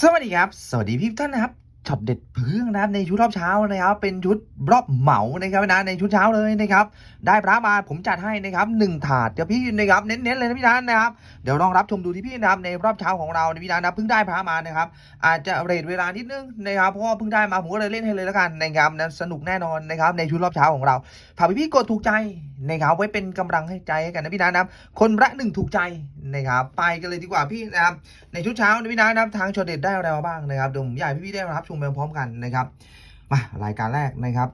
สวัสดีครับ สวัสดีพี่ท่านนะครับ ช็อปเด็ดเพื่องนะครับในชุดรอบเช้านะครับ เป็นชุดรอบเหมานะครับนะในชุดเช้าเลยนะครับ ได้พระมาผมจัดให้นะครับหนึ่งถาดเดี๋ยวพี่นะครับเน้นๆเลยนะพี่นันนะครับเดี๋ยวลองรับชมดูที่พี่นะครับในรอบเช้าของเราในพี่นันนะเพิ่งได้พระมานะครับ อาจจะเรทเวลานิดนึงนะครับเพราะว่าเพิ่งได้มาผมก็เลยเล่นให้เลยแล้วกันนะครับนะสนุกแน่นอนนะครับในชุดรอบเช้าของเราฝากพี่ๆกดถูกใจนะครับไว้เป็นกำลังให้ใจให้กันนะพี่นันนะครับคนละหนึ่งถูกใจนะครับไปกันเลยดีกว่าพี่นะครับในชุดเช้านะพี่นันนะครับทางชอเด็ดได้อะไรมาบ้างนะครับเดี๋ยวผมอยากให้พี่ๆได้รับชมไปพร้อมกันนะครับมารายการแรกนะครับ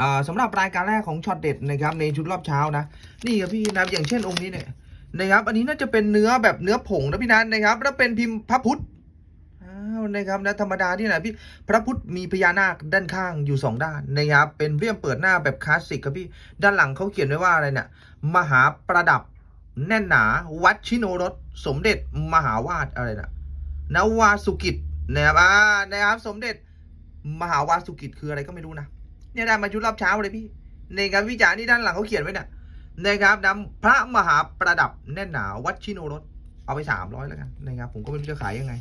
อ่าสำหรับรายการแรกของช็อตเด็ดนะครับในชุดรอบเช้านะนี่ครับพี่นับอย่างเช่นองค์นี้เนี่ยนะครับ อันนี้น่าจะเป็นเนื้อแบบเนื้อผงนะพี่นันนะครับ แล้วเป็นพิมพ์พระพุทธอ้าวนะครับนะธรรมดาที่ไหนพี่พระพุทธมีพญานาคด้านข้างอยู่สองด้านนะครับเป็นเรียมเปิดหน้าแบบคลาสสิกครับพี่ด้านหลังเขาเขียนไว้ว่าอะไรเนี่ยมหาประดับแน่นหนา วัดชิโนรสสมเด็จมหาวาดอะไรนะนวาสุกิจ นะครับอ่านะครับสมเด็จมหาวาสุกิจคืออะไรก็ไม่รู้นะเนี่ยได้มาชุดรอบเช้าเลยพี่ในการวิจารณ์ที่ด้านหลังเขาเขียนไว้เนี่ยนะครับนำพระมหาประดับแน่นหนาวัดชิโนรสเอาไปสามร้อยแล้วกันนะครับ ผมก็ไม่รู้จะขายยังไง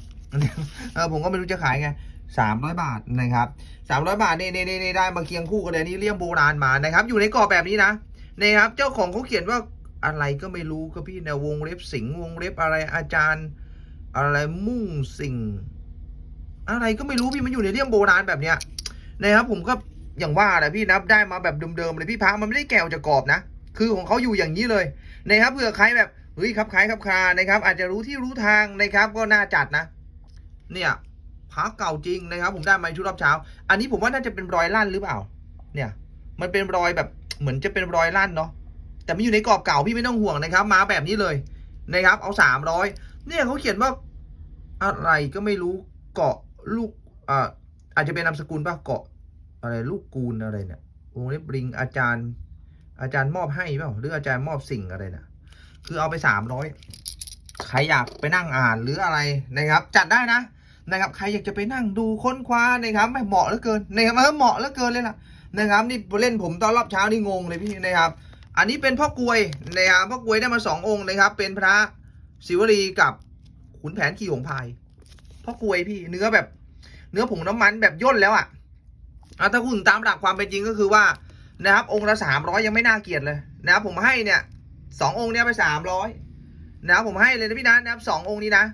เออผมก็ไม่รู้จะขายไงสามร้อยบาทนะครับสามร้อยบาทนี่นี่นี่ได้มาเคียงคู่กันเลยนี่เลี่ยมโบราณมานะครับ อยู่ในกรอบแบบนี้นะนะครับ เจ้าของเขาเขียนว่าอะไรก็ไม่รู้ก็พี่ในวงเล็บสิงวงเล็บอะไรอาจารย์ อะไรมุ่งสิ่ง อะไรก็ไม่รู้พี่มันอยู่ในเรื่องโบราณแบบเนี้ยนะครับผมก็อย่างว่าแหละพี่นะได้มาแบบเดิมๆเลยพี่พระมันไม่ได้แกวจากกรอบนะ คือของเขาอยู่อย่างนี้เลยนะครับเผื่อใครแบบเฮ้ยครับคล้ายครับคานะครับ อาจจะรู้ที่รู้ทางนะครับ ก็น่าจัดนะ เนี่ยพระเก่าจริงนะครับ ผมได้มาชุดรอบเช้า อันนี้ผมว่าน่าจะเป็นรอยลั่นหรือเปล่า เนี่ย มันเป็นรอยแบบเหมือนจะเป็นรอยลั่นเนาะแต่ไมันอยู่ในกรอบเก่าพี่ไม่ต้องห่วงนะครับ มาแบบนี้เลยนะครับ เอาสามร้อยเนี่ยเขาเขียนว่าอะไรก็ไม่รู้เกาะ ลูกอ่าอาจจะเป็นนามสกุลป่ะเกาะอะไรลูกกูลอะไรเนี่ยวงเล็บริงอาจารย์ อาจารย์มอบให้เปล่าหรืออาจารย์มอบสิ่งอะไรนะคือเอาไปสามร้อยใครอยากไปนั่งอ่านหรืออะไรนะครับ จัดได้นะนะครับใครอยากจะไปนั่งดูค้นคว้านะครับไม่เหมาะเหลือเกินนะครับเหมาะเหลือเกินเลยล่ะนะครับนี่เล่นผมตอนรอบเช้านี่งงเลยพี่นะครับ อันนี้เป็นพ่อกวยนะครับพ่อกวยได้มาสององค์นะครับ เป็นพระศิวลีกับขุนแผนขี่หงพายพ่อกวยพี่เนื้อแบบ เนื้อผงน้ำมันแบบย่นแล้วอะ่ะอะถ้าคุณตามหลักความเป็นจริงก็คือว่านะครับองค์ละสามร้อยยังไม่น่าเกลียดเลยนะครับผมให้เนี่ยสององค์เนี้ยไปสามร้อยนะครับผมให้เลยนะพี่นะนะครับสององค์นี้นะ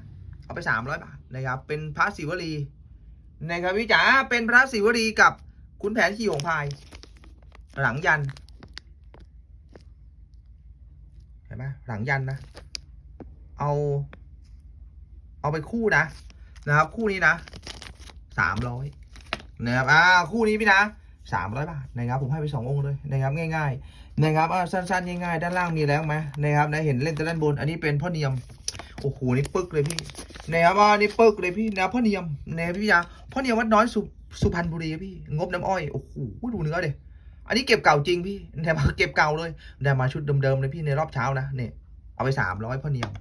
เอาไปสามร้อยบาทนะครับเป็นพระศิวลีนะครับพี่จ๋าเป็นพระศิวลีกับขุนแผนขี่หงพายหลังยันเห็นไหมหลังยันนะ เอา เอาไปคู่นะนะครับ คู่นี้นะ สามร้อยนะครับอ่าคู่นี้พี่นะสามร้อยบาทนะครับผมให้ไปสององค์เลยนะครับง่ายๆนะครับอ่าสั้นๆง่ายๆด้านล่างมีแล้วไหมนะครับนะเห็นเล่นแต่ด้านบน อันนี้เป็นพ่อเนียมโอ้โหนี่ปึกเลยพี่นะครับอ่านี่ปึกเลยพี่นะพ่อเนียมนะครับพี่ยาพ่อเนียมวัดน้อยสุสุพรรณบุรีพี่งบน้ำอ้อยโอ้โหดูเนื้อเดอันนี้เก็บเก่าจริงพี่แต่มาเก็บเก่าเลยได้มาชุดเดิมๆเลยพี่ในรอบเช้านะเนี่ย เอาไปสามร้อยพ่อเนียม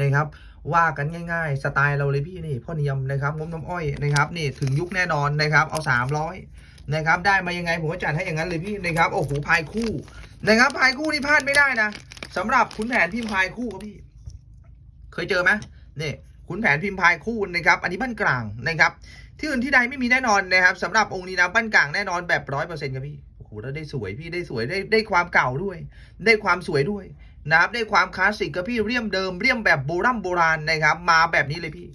นะครับว่ากันง่าย ๆ สไตล์เราเลยพี่นี่พ่อเนียมนะครับงบน้ำอ้อยนะครับนี่ถึงยุคแน่นอนนะครับเอาสามร้อยนะครับได้มายังไงผมก็จัดให้อย่างนั้นเลยพี่นะครับโอ้โหพายคู่นะครับพายคู่นี่พลาดไม่ได้นะสำหรับขุนแผนพิมพ์พายคู่ครับพี่ เคยเจอไหมนี่ขุนแผนพิมพ์พายคู่นะครับ อันนี้บ้านกลางนะครับ ที่อื่นที่ใดไม่มีแน่นอนนะครับสำหรับองค์นี้นะบ้านกลางแน่นอนแบบร้อยเปอร์เซ็นต์ครับพี่โอ้โหแล้วได้สวยพี่ได้สวยได้ได้ความเก่าด้วย ได้ความสวยด้วย นะครับได้ความคลาสสิกกับพี่เรียมเดิมเรียมแบบโบราณโบราณนะครับ มาแบบนี้เลยพี่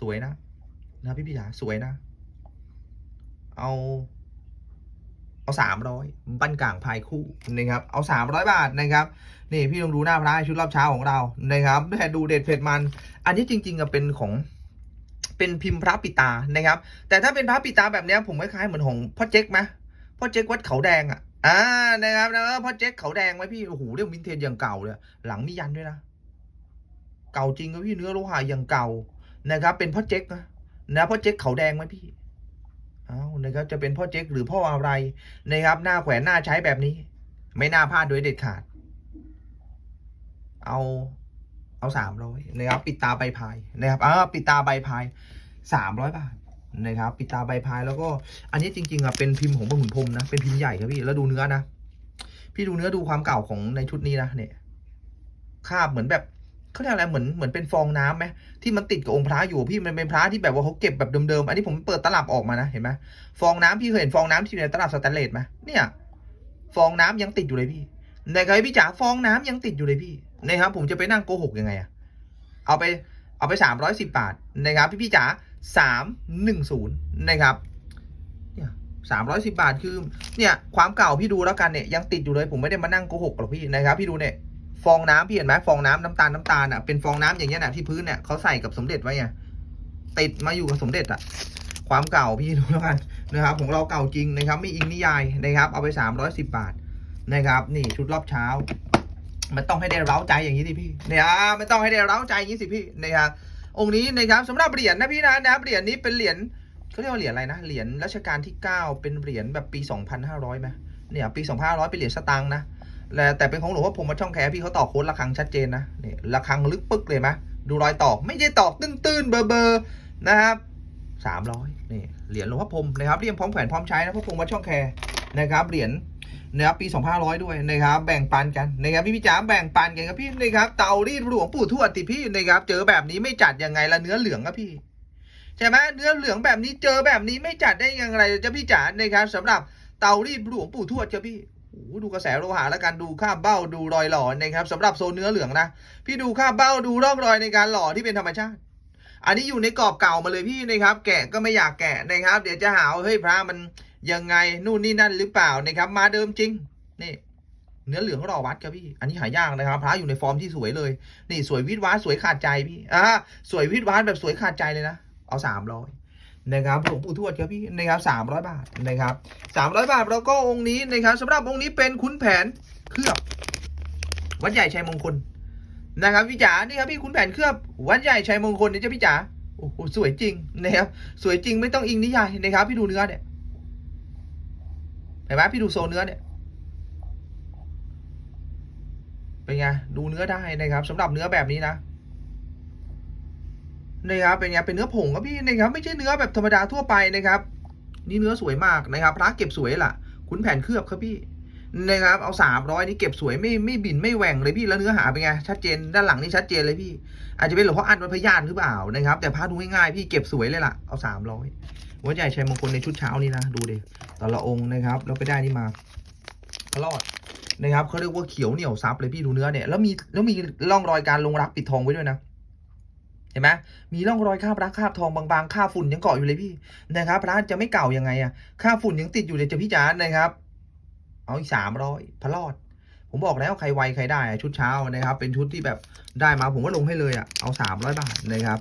สวยนะนะพี่พี่จ๋าสวยนะ เอาเอาสามร้อยบ้านกลางพายคู่นะครับ เอาสามร้อยบาทนะครับนี่พี่ลองดูหน้าพระชุดรอบเช้าของเรานะครับแต่ดูเด็ดเผ็ดมัน อันนี้จริงๆอะเป็นของเป็นพิมพ์พระปิตานะครับ แต่ถ้าเป็นพระปิตาแบบนี้ผมคล้ายๆเหมือนของพ่อเจ๊กไหมพ่อเจ๊กวัดเขาแดงอะ อ่านะครับนะพ่อเจ๊กเขาแดงไหมพี่โอ้โหเรื่องวินเทจอย่างเก่าเลยหลังมียันด้วยนะเก่าจริงครับพี่เนื้อโลหะอย่างเก่านะครับ เป็นพ่อเจ๊กนะนะพ่อเจ๊กเขาแดงไหมพี่เอานะครับจะเป็นพ่อเจ๊กหรือพ่ออะไรนะครับ หน้าแขวนหน้าใช้แบบนี้ ไม่น่าพลาดโดยเด็ดขาด เอาเอาสามร้อยนะครับ ปิดตาใบพายนะครับอ่าปิดตาใบพายสามร้อยบาท นะครับปิดตาใบพายแล้วก็อันนี้จริงๆอะเป็นพิมพ์ของพระขุนพรมนะเป็นพิมพ์ใหญ่ครับพี่แล้วดูเนื้อนะพี่ดูเนื้อดูความเก่าของในชุดนี้นะเนี่ยคาบเหมือนแบบเขาเรียกอะไรเหมือนเหมือนเป็นฟองน้ำไหมที่มันติดกับองค์พระอยู่พี่มันเป็นพระที่แบบว่าเขาเก็บแบบเดิมๆอันนี้ผมเปิดตลับออกมานะเห็นไหมฟองน้ำพี่เคยเห็นฟองน้ำที่อยู่ในตลับสแตนเลสไหมเนี่ย ฟองน้ำยังติดอยู่เลยพี่ในใครพี่จ๋าฟองน้ำยังติดอยู่เลยพี่นะครับผมจะไปนั่งโกหกยังไงอะเอาไปเอาไปสามร้อยสิบบาทนะครับพี่พี่จ๋า สามหนึ่งศูนย์นะครับเนี่ยสามร้อยสิบาทคือ เนี่ย ความเก่าพี่ดูแล้วกันเนี่ยยังติดอยู่เลยผมไม่ได้มานั่งโกหกหรอกพี่นะครับพี่ดูเนี่ยฟองน้ำพี่เห็นไหมฟองน้ำน้ำตาลน้ำตาลอะเป็นฟองน้ำอย่างเงี้ยนะที่พื้นเนี่ยเขาใส่กับสมเด็จไว้ไงติดมาอยู่กับสมเด็จอะความเก่าพี่ดูแล้วกันนะครับของเราเก่าจริงนะครับไม่อิงนิยายนะครับเอาไปสามร้อยสิบาทนะครับ นี่ชุดรอบเช้า มันต้องให้ได้เร้าใจอย่างนี้สิพี่เนี่ยอ่ามันต้องให้ได้เร้าใจอย่างนี้สิพี่นะครับ องค์นี้นะครับสำหรับเหรียญนะพี่นะนะครับเหรียญนี้เป็นเหรียญเขาเรียกว่าเหรียญอะไรนะเหรียญรัชกาลที่ 9 เป็นเหรียญแบบปี 2,500ไหมเนี่ยปี 2,500 เป็นเหรียญสตางค์นะและแต่เป็นของหลวงพ่อพรมช่องแคพี่เขาต่อโค้ดระฆังชัดเจนนะเนี่ยระฆังลึกปึ๊กเลยไหมดูรอยตอกไม่ใช่ตอกตื้นๆเบอร์เบอร์ๆนะครับ300นี่เหรียญหลวงพ่อพรมนะครับเรียมพร้อมแขวนพร้อมใช้นะพ่อพรหมวัดช่องแคนะครับเหรียญ นะครับปี2500 ด้วยนะครับแบ่งปันกันนะครับพี่พี่จ๋าแบ่งปันกันครับพี่นะครับเตารีดหลวงปู่ทวดติพี่นะครับเจอแบบนี้ไม่จัดยังไงละเนื้อเหลืองครับพี่ใช่ไหมเนื้อเหลืองแบบนี้เจอแบบนี้ไม่จัดได้ยังไงจะพี่จ๋านะครับสำหรับเตารีดหลวงปู่ทวดครับพี่โอ้ดูกระแสโลหะแล้วกันดูค่าเบ้าดูรอยหล่อนะครับสำหรับโซนเนื้อเหลืองนะพี่ดูค่าเบ้าดูร่องรอยในการหล่อที่เป็นธรรมชาติ อันนี้อยู่ในกรอบเก่ามาเลยพี่นะครับ แกะก็ไม่อยากแกะนะครับ เดี๋ยวจะหาว่าเฮ้ยพระมันยังไงนู่นนี่นั่นหรือเปล่านะครับ มาเดิมจริงนี่เนื้อเหลืองรอวัดครับพี่ อันนี้หายากนะครับ พระอยู่ในฟอร์มที่สวยเลย นี่สวยวิดวาดสวยขาดใจพี่ อ่า สวยวิดวาดแบบสวยขาดใจเลยนะ เอาสามร้อยนะครับ หลวงปู่ทวดครับพี่ นะครับสามร้อยบาทนะครับสามร้อยบาทแล้วก็องค์นี้นะครับสำหรับองค์นี้เป็นขุนแผนเคลือบ วัดใหญ่ชัยมงคลนะครับพี่จ๋า นี่ครับพี่ขุนแผนเคลือบ วัดใหญ่ชัยมงคลนี่จ้าพี่จ๋า โอ้โหสวยจริงนะครับ สวยจริงไม่ต้องอิงนิยายนะครับ พี่ดูเนื้อเนี่ย เห็นไหมพี่ดูโซเนื้อเนี่ยเป็นไงดูเนื้อได้นะครับสำหรับเนื้อแบบนี้นะนะครับเป็นไงเป็นเนื้อผงครับพี่นะครับไม่ใช่เนื้อแบบธรรมดาทั่วไปนะครับ นี่เนื้อสวยมากนะครับพระเก็บสวยล่ะขุนแผนเคลือบครับพี่นะครับเอาสามร้อยนี่เก็บสวยไม่ไม่บินไม่แหว่งเลยพี่แล้วเนื้อหาเป็นไงชัดเจนด้านหลังนี่ชัดเจนเลยพี่ อาจจะเป็นหลวงพ่ออันวัดพยานหรือเปล่านะครับ แต่พระดูง่ายๆพี่เก็บสวยเลยล่ะเอาสามร้อย วัดใหญ่ชัยมงคลในชุดเช้านี่นะดูดิแต่ละองค์นะครับแล้วไปได้นี่มาพระรอดนะครับเขาเรียกว่าเขียวเหนียวซับเลยพี่ดูเนื้อเนี่ยแล้วมีแล้วมีร่องรอยการลงรักปิดทองไว้ด้วยนะเห็นไหมมีร่องรอยคราบรักคราบทองบางๆคราบฝุ่นยังเกาะอยู่เลยพี่นะครับพร้านจะไม่เก่ายังไงอะคราบฝุ่นยังติดอยู่เลยจะพี่จานนะครับ เอาอีกสามร้อยพระรอดผมบอกแล้วใครไวใครได้ชุดเช้านะครับ เป็นชุดที่แบบได้มาผมก็ลงให้เลยอะเอาสามร้อยบาทนะครับ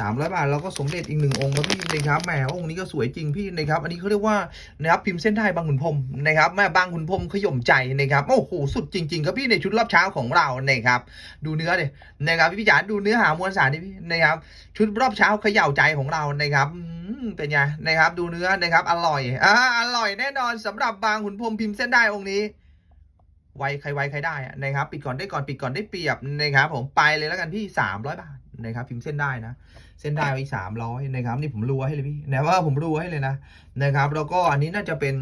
สามร้อยบาทแล้วก็สมเด็จอีกหนึ่งองค์ครับพี่นะครับแหมองค์นี้ก็สวยจริงพี่นะครับ อันนี้เขาเรียกว่านะครับพิมพ์เส้นได้บางขุนพรมนะครับแม่บางขุนพรมขย่มใจนะครับโอ้โหสุดจริง ๆ ครับพี่ในชุดรอบเช้าของเรานะครับ ดูเนื้อเลยนะครับพี่จ๋าดูเนื้อหามวลสารดิพี่นะครับ ชุดรอบเช้าเขย่าใจของเรานะครับเป็นไงนะครับ ดูเนื้อนะครับอร่อยอ่าอร่อยแน่นอนสำหรับบางขุนพรมพิมพ์เส้นได้องค์นี้ไวใครไวใครได้นะครับ ปิดก่อนได้ก่อนปิดก่อนได้เปรียบนะครับผมไปเลยแล้วกันพี่สามร้อยบาท นะครับพิมพ์เส้นได้นะเส้นได้ไว้สามร้อยนะครับนี่ผมรัวให้เลยพี่นะว่าผมรัวให้เลยนะนะครับ แล้วก็อันนี้น่าจะเป็น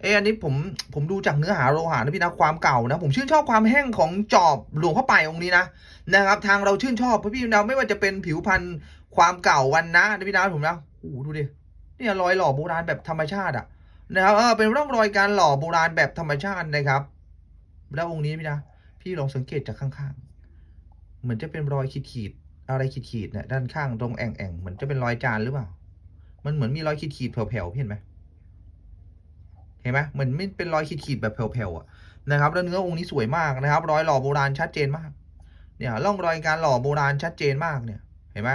เอออันนี้ผมผมดูจากเนื้อหาโลหะนะพี่นะความเก่านะ ผมชื่นชอบความแห้งของจอบหลวงพ่อไปองค์นี้นะนะครับ ทางเราชื่นชอบเพราะพี่นะไม่ว่าจะเป็นผิวพันธุ์ความเก่าวันนะนะพี่นะผมนะโอ้โหดูดิเนี่ยรอยหล่อโบราณแบบธรรมชาติอะนะครับเออเป็นร่องรอยการหล่อโบราณแบบธรรมชาตินะครับ แล้วองค์นี้พี่นะ พี่ลองสังเกตจากข้างๆ เหมือนจะเป็นรอยขีดๆ อะไรขีดๆเนี่ยด้านข้างตรงแอ่งๆเหมือนจะเป็นรอยจานหรือเปล่า มันเหมือนมีรอยขีดๆแผ่วๆพี่เห็นไหมเห็นไหมเหมือนไม่เป็นรอยขีดๆแบบแผ่วๆอะนะครับแล้วเนื้อองค์นี้สวยมากนะครับ รอยหล่อโบราณชัดเจนมาก เนี่ยร่องรอยการหล่อโบราณชัดเจนมากเนี่ยเห็นไหม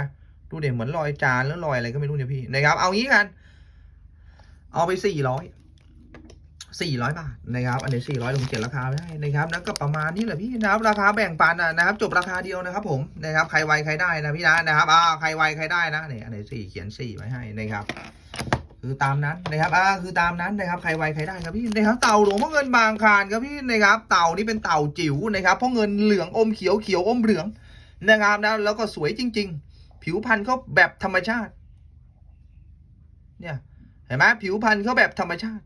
ดูเด่นเหมือนรอยจานหรือรอยอะไรก็ไม่รู้เนี่ยพี่นะครับเอางี้กัน เอาไปสี่ร้อย สี่ร้อยบาทนะครับ อันนี้สี่ร้อยลงเจ็ดราคาไม่ได้นะครับแล้วก็ประมาณนี้แหละพี่นะครับ ราคาแบ่งปันอะนะครับ จบราคาเดียวนะครับ ผมนะครับ ใครไวใครได้นะพี่นะนะครับอ่าใครไวใครได้นะเนี่ยอันนี้สี่เขียนสี่ไว้ให้นะครับ คือตามนั้นนะครับอ่าคือตามนั้นนะครับ ใครไวใครได้ครับพี่นะครับเต่าหลวงพ่อเงินบางคานครับพี่นะครับ เต่านี่เป็นเต่าจิ๋วนะครับเพราะเงินเหลืองอมเขียวเขียวอมเหลืองนะครับนะแล้วก็สวยจริง ๆ ผิวพรรณเขาแบบธรรมชาติ เนี่ยเห็นไหมผิวพรรณเขาแบบธรรมชาติ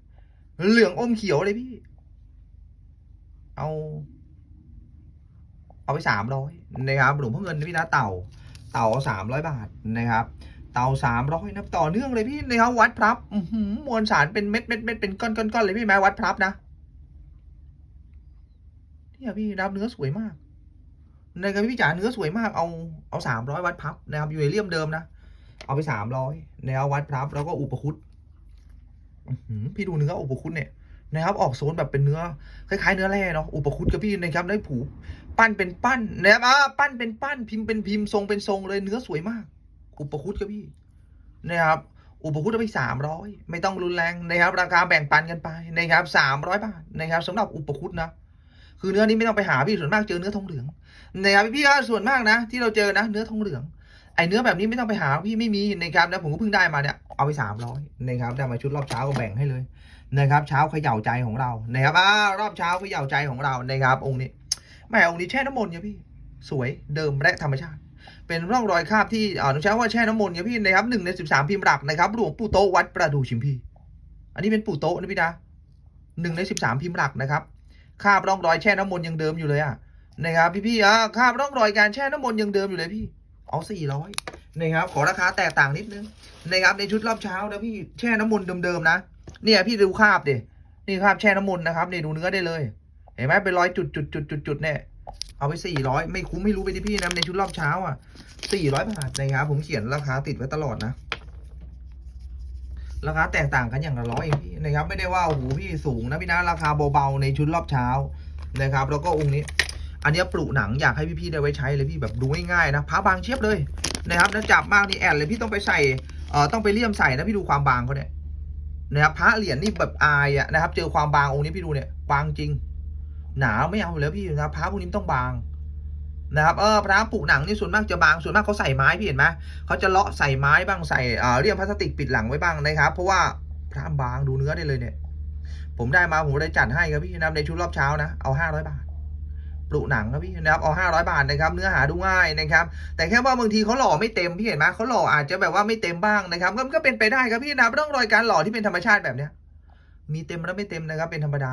เหลืองอมเขียวเลยพี่ เอา เอาไปสามร้อยนะครับหลวงพ่อเงินพี่นะเต่า เต่าสามร้อยบาทนะครับ เต่าสามร้อยนะต่อเนื่องเลยพี่นะครับวัดพรับมวลสารเป็นเม็ดเม็ดเม็ดเป็นก้อนก้อนก้อนเลยพี่แม้วัดพรับนะเนี่ยพี่รับเนื้อสวยมากนะครับพี่จ๋าเนื้อสวยมากเอาเอาสามร้อยวัดพับนะครับอยู่ในเลี่ยมเดิมนะเอาไปสามร้อยนะครับวัดพับแล้วก็อุปคุต พี่ดูเนื้ออุปคุตเนี่ยนะครับออกโซนแบบเป็นเนื้อคล้ายๆเนื้อแร่เนาะอุปคุตกับพี่นะครับได้ผูปั้นเป็นปั้นนะครับอ่าปั้นเป็นปั้นพิมพ์เป็นพิมพ์ทรงเป็นทรงเลยเนื้อสวยมาก อุปคุตครับพี่นะครับอุปคุตเอาไปสามร้อยไม่ต้องรุนแรงนะครับราคาแบ่งปันกันไปนะครับสามร้อยบาทนะครับสำหรับอุปคุตนะคือเนื้อนี้ไม่ต้องไปหาพี่ส่วนมากเจอเนื้อทองเหลืองนะครับพี่ก็ส่วนมากนะ ที่เราเจอนะ เนื้อทองเหลืองไอเนื้อแบบนี้ไม่ต้องไปหาพี่ไม่มีนะครับนะผมก็เพิ่งได้มาเนี่ย เอาไปสามร้อยนะครับได้มาชุดรอบเช้าก็แบ่งให้เลยนะครับเช้าเขย่าใจของเรานะครับอ่ารอบเช้าเขย่าใจของเรานะครับ องค์นี้แม่องค์นี้แช่น้ำมนต์เนี่ยพี่ สวยเดิมและธรรมชาติ เป็นร่องรอยคราบที่อ่าต้องใช้ว่าแช่น้ำมนต์เนี่ยพี่นะครับหนึ่งในสิบสามพิมพ์หลักนะครับหลวงปู่โตวัดประดูชิมพี อันนี้เป็นปู่โตนะพี่นะหนึ่งในสิบสามพิมพ์หลักนะครับคราบร่องรอยแช่น้ำมนต์ยังเดิมอยู่เลยอะนะครับพี่พี่ๆอะคราบร่องรอยการแช่น้ำมนต์ยังเดิมอยู่เลยพี่ เอาสี่ร้อย นะครับขอราคาแตกต่างนิดนึงนะครับในชุดรอบเช้านะพี่แช่น้ำมนต์เดิมๆนะเนี่ยพี่ดูคาบดินี่คาบแช่น้ำมนต์นะครับเนี่ยดูเนื้อได้เลย เห็นไหมเป็นร้อยจุดจุดจุดจุดจุดๆๆๆเนี่ยเอาไปสี่ร้อยไม่คุ้มไม่รู้ไปที่พี่นะในชุดรอบเช้าอะสี่ร้อยบาทนะครับผมเขียนราคาติดไว้ตลอดนะราคาแตกต่างกันอย่างละร้อยเองพี่นะครับไม่ได้ว่าโอ้โหพี่สูงนะพี่นะราคาเบาๆในชุดรอบเช้านะครับ แล้วก็องค์นี้ อันนี้ปลุหนังอยากให้พี่ๆได้ไว้ใช้เลยพี่แบบดูง่ายๆนะผ้าบางเชียบเลย นะครับแล้วจับมากนี่แอนเลยพี่ต้องไปใส่เอ่อต้องไปเลี่ยมใส่นะพี่ดูความบางเขาเนี่ยนะครับพระเหรียญนี่แบบอายอะนะครับ เจอความบางองค์นี้พี่ดูเนี่ยบางจริง หนาไม่เอาแล้วพี่นะพระพวกนี้ต้องบางนะครับเออพระปลูกหนังนี่ส่วนมากจะบางส่วนมากเขาใส่ไม้พี่เห็นไหมเขาจะเลาะใส่ไม้บ้างใส่เอ่อเรียมพลาสติกปิดหลังไว้บ้างนะครับเพราะว่าพระบางดูเนื้อได้เลยเนี่ย ผมได้มาผมได้จัดให้ครับพี่นะในชุดรอบเช้านะเอาห้าร้อยบาท ปลูกหนังครับพี่นะครับเอาห้าร้อยบาทนะครับเนื้อหาดูง่ายนะครับ แต่แค่ว่าบางทีเขาหล่อไม่เต็มพี่เห็นไหมเขาหล่ออาจจะแบบว่าไม่เต็มบ้างนะครับก็ก็เป็นไปได้ครับพี่นะร่องรอยการหล่อที่เป็นธรรมชาติแบบเนี้ยมีเต็มแล้วไม่เต็มนะครับเป็นธรรมดา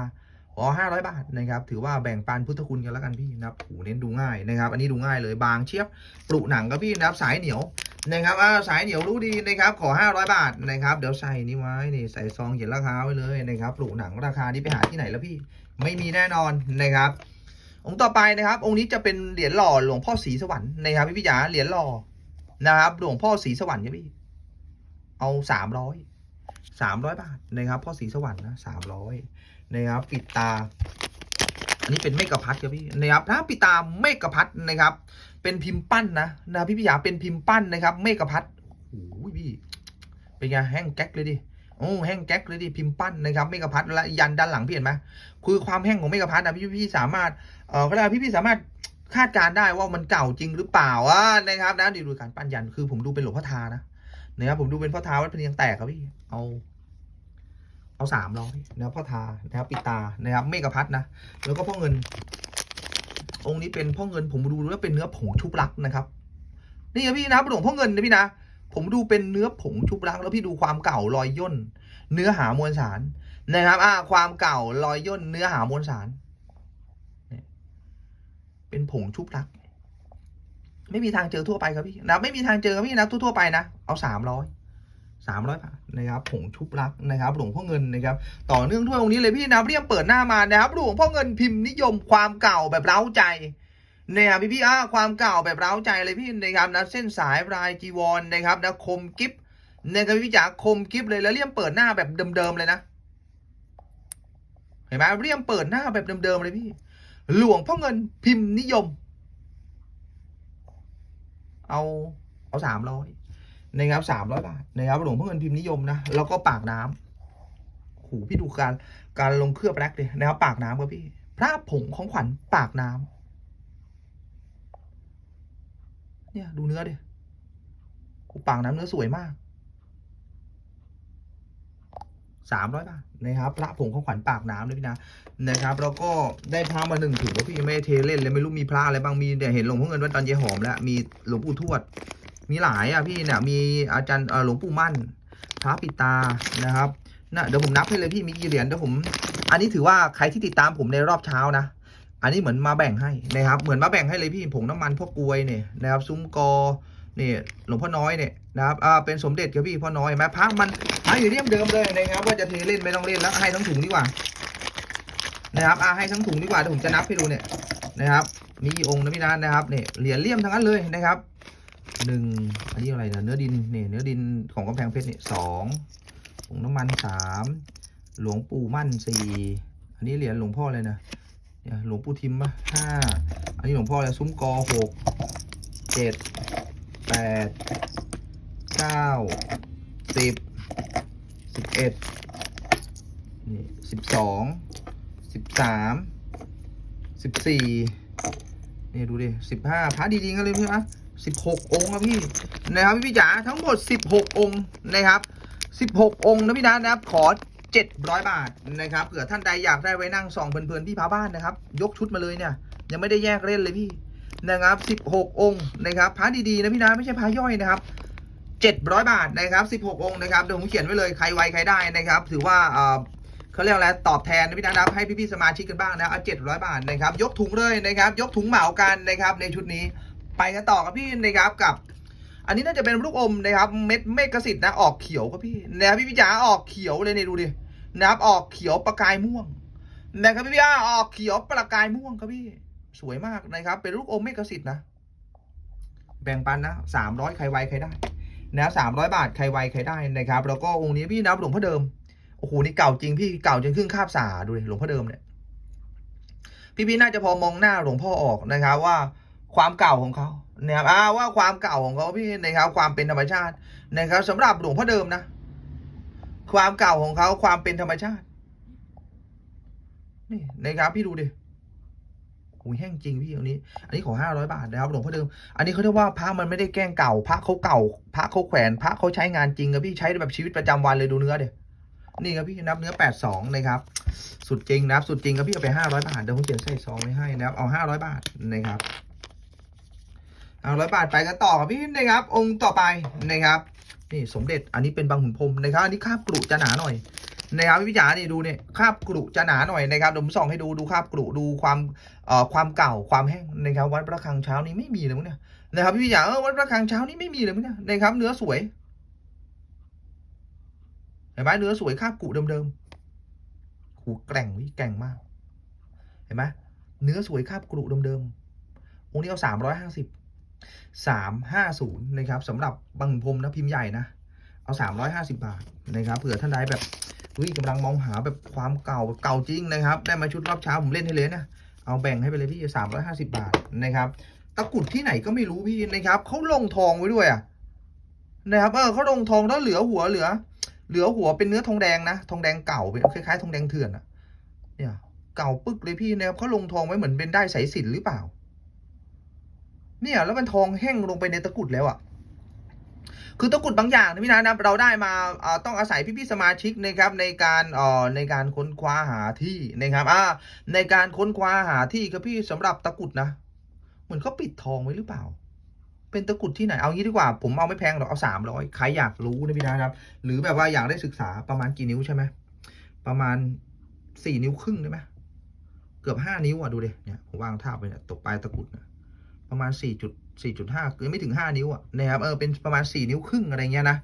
ขอห้าร้อยบาทนะครับ ถือว่าแบ่งปันพุทธคุณกันแล้วกันพี่นะครับโหเน้นดูง่ายนะครับ อันนี้ดูง่ายเลยบางเชียบปลุหนังครับพี่นะครับสายเหนียวนะครับอ่าสายเหนียวรู้ดีนะครับ ขอห้าร้อยบาทนะครับ เดี๋ยวใส่นี่ไว้นี่ใส่ซองเขียนราคาไว้เลยนะครับปลุหนังราคานี้ไปหาที่ไหนแล้วพี่ ไม่มีแน่นอนนะครับ องค์ต่อไปนะครับ องค์นี้จะเป็นเหรียญหล่อหลวงพ่อศรีสวรรค์นะครับพี่พิจาเหรียญหล่อนะครับ หลวงพ่อศรีสวรรค์ครับพี่ เอาสามร้อยสามร้อยบาทนะครับ พ่อศรีสวรรค์นะสามร้อยนะครับ ปิดตา อันนี้เป็นเมกะพัทครับพี่นะครับถ้าปิดตาเมกะพัทนะครับ เป็นพิมพ์ปั้นนะนะพี่พิยาเป็นพิมพ์ปั้นนะครับ เมกะพัทโอ้ยพี่ เป็นไงแห้งแก๊กเลยดิ โอ้แห้งแก๊กเลยดิพิมพ์ปั้นนะครับเมกะพัทและยันด้านหลังพี่เห็นไหมคือความแห้งของเมกะพัทนะพี่พี่สามารถเออก็ได้พี่พี่สามารถคาดการได้ว่ามันเก่าจริงหรือเปล่าอะนะครับนะดูดูการปั้นยันคือผมดูเป็นหลวงพ่อทานะนะครับผมดูเป็นพ่อทาวัดพเนียงแตกครับพี่เอาเอาสามร้อยนะครับพ่อทานะครับปิดตานะครับเมกะพัทนะแล้วก็พ่อเงิน องค์นี้เป็นพ่อเงินผมดูแล้วเป็นเนื้อผงชุบลักนะครับ นี่ครับพี่นะหลวงพ่อเงินนะพี่นะ ผมดูเป็นเนื้อผงชุบลักแล้วพี่ดูความเก่ารอยย่น เนื้อหามวลสารนะครับอ่าความเก่ารอยย่นเนื้อหามวลสารเป็นผงชุบลัก ไม่มีทางเจอทั่วไปครับพี่นะไม่มีทางเจอครับพี่นะทั่วไปนะเอาสามร้อยสามร้อยบาทนะครับผงชุบลักนะครับ หลวงพ่อเงินนะครับ ต่อเนื่องด้วยองค์นี้เลยพี่นะเรียมเปิดหน้ามานะครับหลวงพ่อเงินพิมพ์นิยมความเก่าแบบเร้าใจ นะครับพี่พี่อ่าความเก่าแบบเร้าใจเลยพี่นะครับนะเส้นสายปลายจีวรนะครับนะคมกิฟนะครับพี่จ๋าคมกิฟเลยแล้วเรียมเปิดหน้าแบบเดิมๆเลยนะเห็นไหมเรียมเปิดหน้าแบบเดิมๆเลยพี่ หลวงพ่อเงินพิมพ์นิยม เอาเอาสามร้อยนะครับสามร้อยบาทนะครับหลวงพ่อเงินพิมพ์นิยมนะแล้วก็ปากน้ำโหพี่ดูการการลงเคลือบแรกเลยนะครับปากน้ำครับพี่ พระผงของขวัญปากน้ำ เนี่ยดูเนื้อดิโอ้ปากน้ำเนื้อสวยมากสามร้อยบาทนะครับพระผงของขวัญปากน้ำเลยพี่นะนะครับแล้วก็ได้พระมาหนึ่งถุงแล้วพี่ไม่ได้เทเล่นเลยไม่รู้มีพระอะไรบ้างมีเนี่ยเห็นหลวงพ่อเงินว่าตอนเยหอมแล้วมีหลวงปู่ทวด มีหลายอะพี่เนี่ยมีอาจารย์หลวงปู่มั่นพระปิดตานะครับนะเดี๋ยวผมนับให้เลยพี่มีกี่เหรียญเดี๋ยวผม อันนี้ถือว่าใครที่ติดตามผมในรอบเช้านะ อันนี้เหมือนมาแบ่งให้นะครับเหมือนมาแบ่งให้เลยพี่ผงน้ำมันพวกกลวยเนี่ยนะครับซุ้มกอนี่หลวงพ่อน้อยเนี่ยนะครับอ่าเป็นสมเด็จครับพี่พ่อน้อยเห็นไหมพระมันพระอยู่เรียมเดิมเลยนะครับ ว่าจะเทเล่นไม่ต้องเล่นแล้วให้ทั้งถุงดีกว่า นะครับอ่าให้ทั้งถุงดีกว่าเดี๋ยวผมจะนับให้ดูเนี่ยนะครับ มีองค์นะพี่นัทนะครับเนี่ยเหรียญเลี่ยมทั้งนั้นเลยนะครับหนึ่งอันนี้อะไรนี่ยเนื้อดินเนี่ยเนื้อดินของกำแพงเพชรเนี่ยสองผงน้ำมันสามหลวงปู่มั่นสี่อันนี้เหรียญหลวงพ่อเลยนะ หลวงปู่ทิมปะห้าอันนี้หลวงพ่ออะไรซุ้มกอหกเจ็ดแปดเก้าสิบสิบเอ็ดนี่สิบสองสิบสามสิบสี่นี่ดูดิสิบห้าพระดีๆกันเลยพี่นะสิบหกองค์ครับพี่นะครับพี่จ๋าทั้งหมดสิบหกองค์นะครับสิบหกองค์นะพี่นะนะครับขอ เจ็ดร้อยบาทนะครับเผื่อท่านใดอยากได้ไว้นั่งส่องเพลินๆพี่พาบ้านนะครับ ยกชุดมาเลยเนี่ย ยังไม่ได้แยกเล่นเลยพี่นะครับสิบหกองค์นะครับพระดีๆนะพี่นะไม่ใช่พระย่อยนะครับเจ็ดร้อยบาทนะครับสิบหกองค์นะครับเดี๋ยวผมเขียนไว้เลยใครไวใครได้นะครับ ถือว่าเขาเรียกอะไรตอบแทนนะพี่นะครับให้พี่ๆสมาชิกกันบ้างนะเอาเจ็ดร้อยบาทนะครับ ยกถุงเลยนะครับ ยกถุงเหมากันนะครับในชุดนี้ ไปกันต่อกับพี่นะครับกับ อันนี้น่าจะเป็นลูกอมนะครับเม็ดเมฆสิทธิ์นะออกเขียวครับพี่นะครับพี่พี่จ๋าออกเขียวเลยเนี่ยดูดินะครับออกเขียวประกายม่วงนะครับพี่พี่อาออกเขียวประกายม่วงครับพี่ สวยมากนะครับ เป็นลูกอมเมฆสิทธิ์นะแบ่งปันนะสามร้อยใครไวใครได้นะสามร้อยบาทใครไวใครได้นะครับ แล้วก็องค์นี้พี่นะหลวงพ่อเดิมโอ้โหนี่เก่าจริงพี่เก่าจนครึ่งคาบสาดูดิหลวงพ่อเดิมเนี่ยพี่ๆน่าจะพอมองหน้าหลวงพ่อออกนะครับว่าความเก่าของเขา นะครับอ่าว่าความเก่าของเขาพี่นะครับความเป็นธรรมชาตินะครับสำหรับหลวงพ่อเดิมนะ ความเก่าของเขาความเป็นธรรมชาติ นี่นะครับพี่ดูดิโอ้ยแห้งจริงพี่อันนี้ อันนี้ขอห้าร้อยบาทนะครับหลวงพ่อเดิม อันนี้เขาเรียกว่าพระมันไม่ได้แกล้งเก่าพระเขาเก่าพระเขาแขวนพระเขาใช้งานจริงครับพี่ใช้แบบชีวิตประจำวันเลยดูเนื้อเดี๋ยนี่ครับพี่นับเนื้อแปดสองนะครับ สุดจริงนะครับสุดจริงครับพี่เอาไปห้าร้อยบาทเดี๋ยวผมเขียนใส่ซองไว้ให้นะครับเอาห้าร้อยบาทนะครับ เอาร้อยบาทไปกันต่อครับพี่นะครับ องค์ต่อไปนะครับนี่สมเด็จอันนี้เป็นบางขุนพรมนะครับอันนี้คาบกรุจะหนาหน่อยนะครับพี่จ๋านี่ดูเนี่ยคาบกรุจะหนาหน่อยนะครับผมส่องให้ดูดูคาบกรุดูความเอ่อความเก่าความแห้งนะครับวัดพระคังเช้านี้ไม่มีเลยมั้งเนี่ยนะครับพี่จ๋าเออวัดพระคังเช้านี้ไม่มีเลยมั้งเนี่ยนะครับเนื้อสวยเห็นไหมเนื้อสวยคาบกุเดิมๆหูแกร่งวิแกร่งมาก เห็นไหมเนื้อสวยคาบกรุเดิมๆองค์นี้เอาสามร้อยห้าสิบ สามห้าศูนย์นะครับสำหรับบางพรมนะพิมพ์ใหญ่นะ เอาสามร้อยห้าสิบาทนะครับเผื่อท่านใดแบบเฮ้ยกำลังมองหาแบบความเก่าเก่าจริงนะครับ ได้มาชุดรอบเช้าผมเล่นให้เลยนะ เอาแบ่งให้ไปเลยพี่สามร้อยห้าสิบาทนะครับตะกรุดที่ไหนก็ไม่รู้พี่นะครับเขาลงทองไว้ด้วยอะนะครับเออเขาลงทองแล้วเหลือหัวเหลือ เหลือหัวเป็นเนื้อทองแดงนะ ทองแดงเก่าเป็นคล้ายๆทองแดงเถื่อนอะเนี่ยเก่าปึ๊กเลยพี่นะครับเขาลงทองไว้เหมือนเป็นได้สายสินหรือเปล่า เนี่ยแล้วมันทองแห้งลงไปในตะกุดแล้วอะคือตะกุดบางอย่างนะพี่นะนะเราได้มาต้องอาศัยพี่ๆสมาชิกนะครับในการในการค้นคว้าหาที่นะครับอ่าในการค้นคว้าหาที่ครับพี่สำหรับตะกุดนะเหมือนเขาปิดทองไว้หรือเปล่า เป็นตะกุดที่ไหนเอางี้ดีกว่า ผมเอาไม่แพงหรอกเอาสามร้อยใครอยากรู้นะพี่นะครับ หรือแบบว่าอยากได้ศึกษาประมาณกี่นิ้วใช่ไหมประมาณสี่นิ้วครึ่งได้ไหมเกือบห้านิ้วอะดูดิเนี่ยผมวางท่าไปเนี่ยตกปลายตะกุดนะ ประมาณสี่จุดสี่จุดห้าคือไม่ถึงห้านิ้วอะนะครับเออเป็นประมาณสี่นิ้วครึ่งอะไรเงี้ยนะ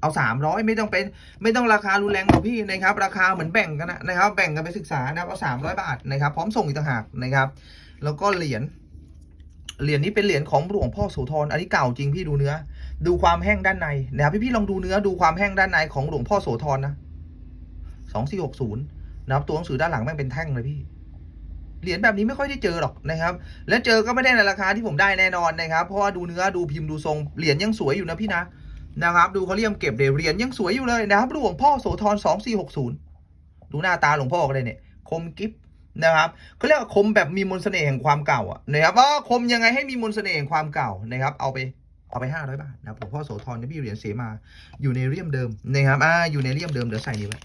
เอาสามร้อยไม่ต้องเป็นไม่ต้องราคารุนแรงหรอกพี่นะครับราคาเหมือนแบ่งกันนะนะครับแบ่งกันไปศึกษานะครับเอาสามร้อยบาทนะครับพร้อมส่งอีกต่างหากนะครับ แล้วก็เหรียญเหรียญนี้เป็นเหรียญของหลวงพ่อโสธรอันนี้เก่าจริงพี่ดูเนื้อ ดูความแห้งด้านในนะครับพี่พี่ๆลองดูเนื้อดูความแห้งด้านในของหลวงพ่อโสธรนะสองสี่หกศูนย์นะครับตัวหนังสือด้านหลังแม่งเป็นแท่งเลยพี่ เหรียญแบบนี้ไม่ค่อยได้เจอหรอกนะครับ และเจอก็ไม่ได้ในราคาที่ผมได้แน่นอนนะครับ เพราะว่าดูเนื้อดูพิมพ์ดูทรงเหรียญยังสวยอยู่นะพี่นะนะครับ ดูเขาเรียมเก็บเดเหรียญยังสวยอยู่เลยนะครับหลวงพ่อโสธรสองสี่หกศูนย์ดูหน้าตาหลวงพ่อกันเลยเนี่ย คมกิฟนะครับเขาเรียกว่าคมแบบมีมนต์เสน่ห์แห่งความเก่าอะนะครับว่าคมยังไงให้มีมนต์เสน่ห์แห่งความเก่านะครับ เอาไปเอาไปห้าร้อยบาทนะครับหลวงพ่อโสธรเนี่ยพี่เหรียญเสมาอยู่ในเรียมเดิมนะครับอ่าอยู่ในเรียมเดิมเดี๋ยวใส่นี่ไว้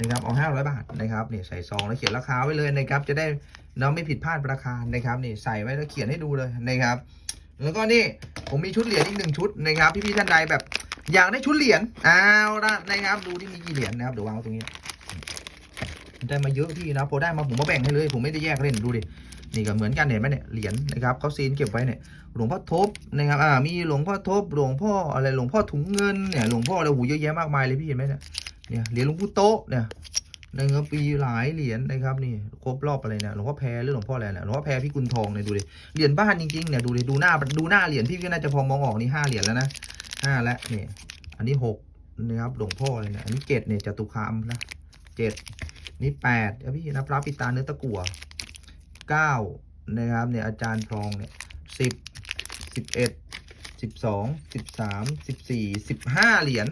นะครับเอาห้าร้อยบาทนะครับเนี่ยใส่ซองแล้วเขียนราคาไว้เลยนะครับจะได้ เราไม่ผิดพลาดราคานะครับนี่ใส่ไว้แล้วเขียนให้ดูเลยนะครับ แล้วก็นี่ผมมีชุดเหรียญอีกหนึ่งชุดนะครับ พี่ๆท่านใดแบบอยากได้ชุดเหรียญเอาละนะครับ ดูที่มีกี่เหรียญนะครับเดี๋ยววางตรงนี้ได้มาเยอะพี่นะพอได้มาผมมาแบ่งให้เลย ผมไม่ได้แยกเล่นดูดินี่ก็เหมือนกันเห็นไหมเนี่ยเหรียญนะครับเขาซีนเก็บไว้เนี่ยหลวงพ่อทบนะครับอ่ามีหลวงพ่อทบหลวงพ่ออะไรหลวงพ่อถุงเงินเนี่ยหลวงพ่ออะไรหูเยอะแยะมากมายเลยพี่เห็นไหมเนี่ยเนี่ยเหรียญหลวงปู่โตเนี่ย นะครับปีหลายเหรียญนะครับนี่ครบรอบอะไรเนี่ยหลวงพ่อแพรหรือหลวงพ่ออะไรเนี่ยหลวงพ่อแพรพี่กุลทองเนี่ยดูดิเหรียญบ้านจริงๆเนี่ยดูดิดูหน้าดูหน้าเหรียญพี่ก็น่าจะพอมองออกนี่ห้าเหรียญแล้วนะห้าแล้วนี่อันนี้หกนะครับหลวงพ่ออะไรเนี่ยอันนี้เจ็ดเนี่ยจตุคามนะเจ็ดนี่แปดพี่นะพระปิตาเนื้อตะกั่วเก้านะครับเนี่ยอาจารย์พรองเนี่ยสิบสิบเอ็ดสิบสองสิบสามสิบสี่สิบห้าเหรียญ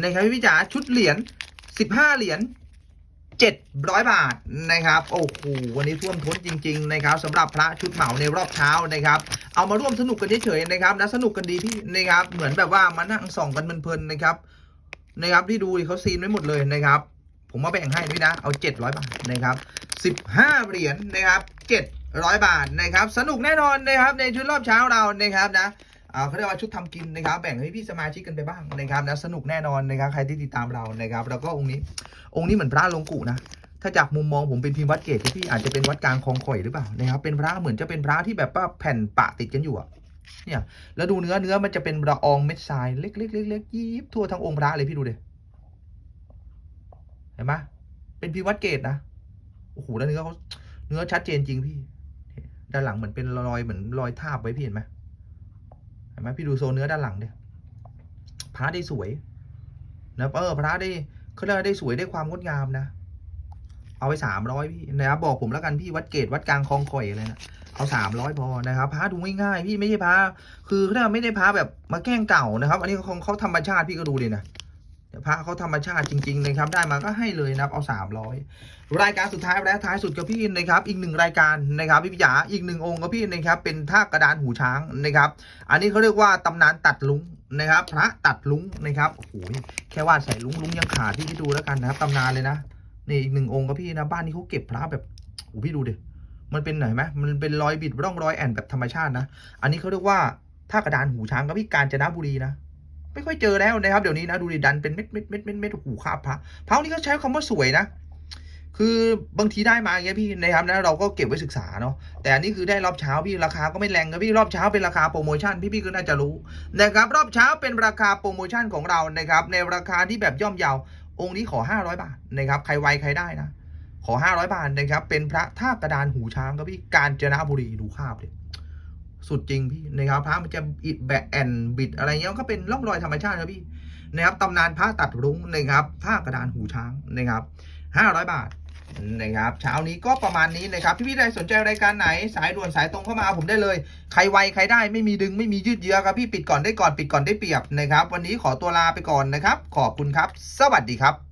นะครับพี่จ๋าชุดเหรียญสิบห้าเหรียญ เจ็ดร้อยบาทนะครับโอ้โหวันนี้ท่วมท้นจริง ๆ นะครับสำหรับพระชุดเหมาในรอบเช้านะครับเอามาร่วมสนุกกันเฉยๆนะครับนะสนุกกันดีพี่นะครับเหมือนแบบว่ามานั่งส่องกันเพลินๆนะครับนะครับที่ดูเขาซีนไว้หมดเลยนะครับ ผมมาแบ่งให้พี่นะเอา 700 บาทนะครับ 15 เหรียญนะครับ700 บาทนะครับสนุกแน่นอนนะครับในชุดรอบเช้าเรานะครับนะ เขาเรียกว่าชุดทำกินนะครับ แบ่งให้พี่สมาชิกกันไปบ้างนะครับนะสนุกแน่นอนนะครับใครที่ติดตามเรานะครับ แล้วก็องค์นี้ องค์นี้เหมือนพระลงกุนะถ้าจากมุมมองผมเป็นพิมพ์วัดเกตที่พี่อาจจะเป็นวัดกลางคลองข่อยหรือเปล่านะครับเป็นพระเหมือนจะเป็นพระที่แบบว่าแผ่นปะติดกันอยู่อะเนี่ยแล้วดูเนื้อเนื้อมันจะเป็นละอองเม็ดทรายเล็กๆเล็กๆยิบทั่วทั้งองค์พระเลยพี่ดูดิเห็นไหมเป็นพิมพ์วัดเกตนะโอ้โหแล้วเนื้อเขาเนื้อชัดเจนจริงพี่ด้านหลังเหมือนเป็นรอยเหมือนรอยทาบไว้พี่เห็นไหม ห็นไหมพี่ดูโซนเนื้อด้านหลังเนี่ยพระได้สวยนะเออพระได้เขาเรียกได้สวยได้ความงดงามนะ เอาไปสามร้อยพี่นะครับบอกผมแล้วกันพี่วัดเกตวัดกลางคลองข่อยอะไรนะเอาสามร้อยพอนะครับพระดูง่ายๆพี่ไม่ใช่พระคือเขาไม่ได้พระแบบมาแกล้งเก่านะครับ อันนี้ของเขาธรรมชาติพี่ก็ดูดินะ พระเขาธรรมชาติจริงๆนะครับ ได้มาก็ให้เลยนะครับเอาสามร้อยรายการสุดท้ายและท้ายสุดกับพี่นะครับ อีกหนึ่งรายการนะครับพี่พิยาอีกหนึ่งองค์กับพี่นะครับ เป็นท่ากระดานหูช้างนะครับ อันนี้เขาเรียกว่าตำนานตัดลุงนะครับ พระตัดลุงนะครับโอ้โหแค่วาดใส่ลุงลุงยังขาดพี่พี่ดูแล้วกันนะครับตำนานเลยนะนี่อีกหนึ่งองค์กับพี่นะบ้านนี้เขาเก็บพระแบบโอ้พี่ดูดิมันเป็นไหนไหมมันเป็นรอยบิดร่องรอยแอนแบบธรรมชาตินะ อันนี้เขาเรียกว่าท่ากระดานหูช้างกับพี่กาญจนบุรีนะ ไม่ค่อยเจอแล้วนะครับเดี๋ยวนี้นะดูดิดันเป็นเม็ดเม็ดเม็ดเม็ดเม็ดหูคาพระพระนี่ก็ใช้คำว่าสวยนะ คือบางทีได้มาอย่างเงี้ยพี่นะครับนะเราก็เก็บไว้ศึกษาเนาะแต่อันนี้คือได้รอบเช้าพี่ราคาก็ไม่แรงครับพี่รอบเช้าเป็นราคาโปรโมชั่นพี่พี่ก็น่าจะรู้นะครับรอบเช้าเป็นราคาโปรโมชั่นของเรานะครับในราคาที่แบบย่อมเยาองค์นี้ขอ 500 บาทนะครับใครไวใครได้นะขอ 500 บาทนะครับเป็นพระท่ากระดานหูช้างครับพี่กาญจนบุรีดูคาบเลย สุดจริงพี่นะครับพระมันจะอิดแบะแอนบิดอะไรเงี้ยมันก็เป็นร่องรอยธรรมชาติครับพี่นะครับตำนานพระตัดรุ้งนะครับท่ากระดานหูช้างนะครับ500บาทนะครับเช้านี้ก็ประมาณนี้นะครับพี่พี่ๆใดสนใจรายการไหนสายด่วนสายตรงเข้ามาเอาผมได้เลย ใครไวใครได้ไม่มีดึงไม่มียืดเยื้อครับพี่ปิดก่อนได้ก่อนปิดก่อนได้เปรียบนะครับ วันนี้ขอตัวลาไปก่อนนะครับ ขอบคุณครับ สวัสดีครับ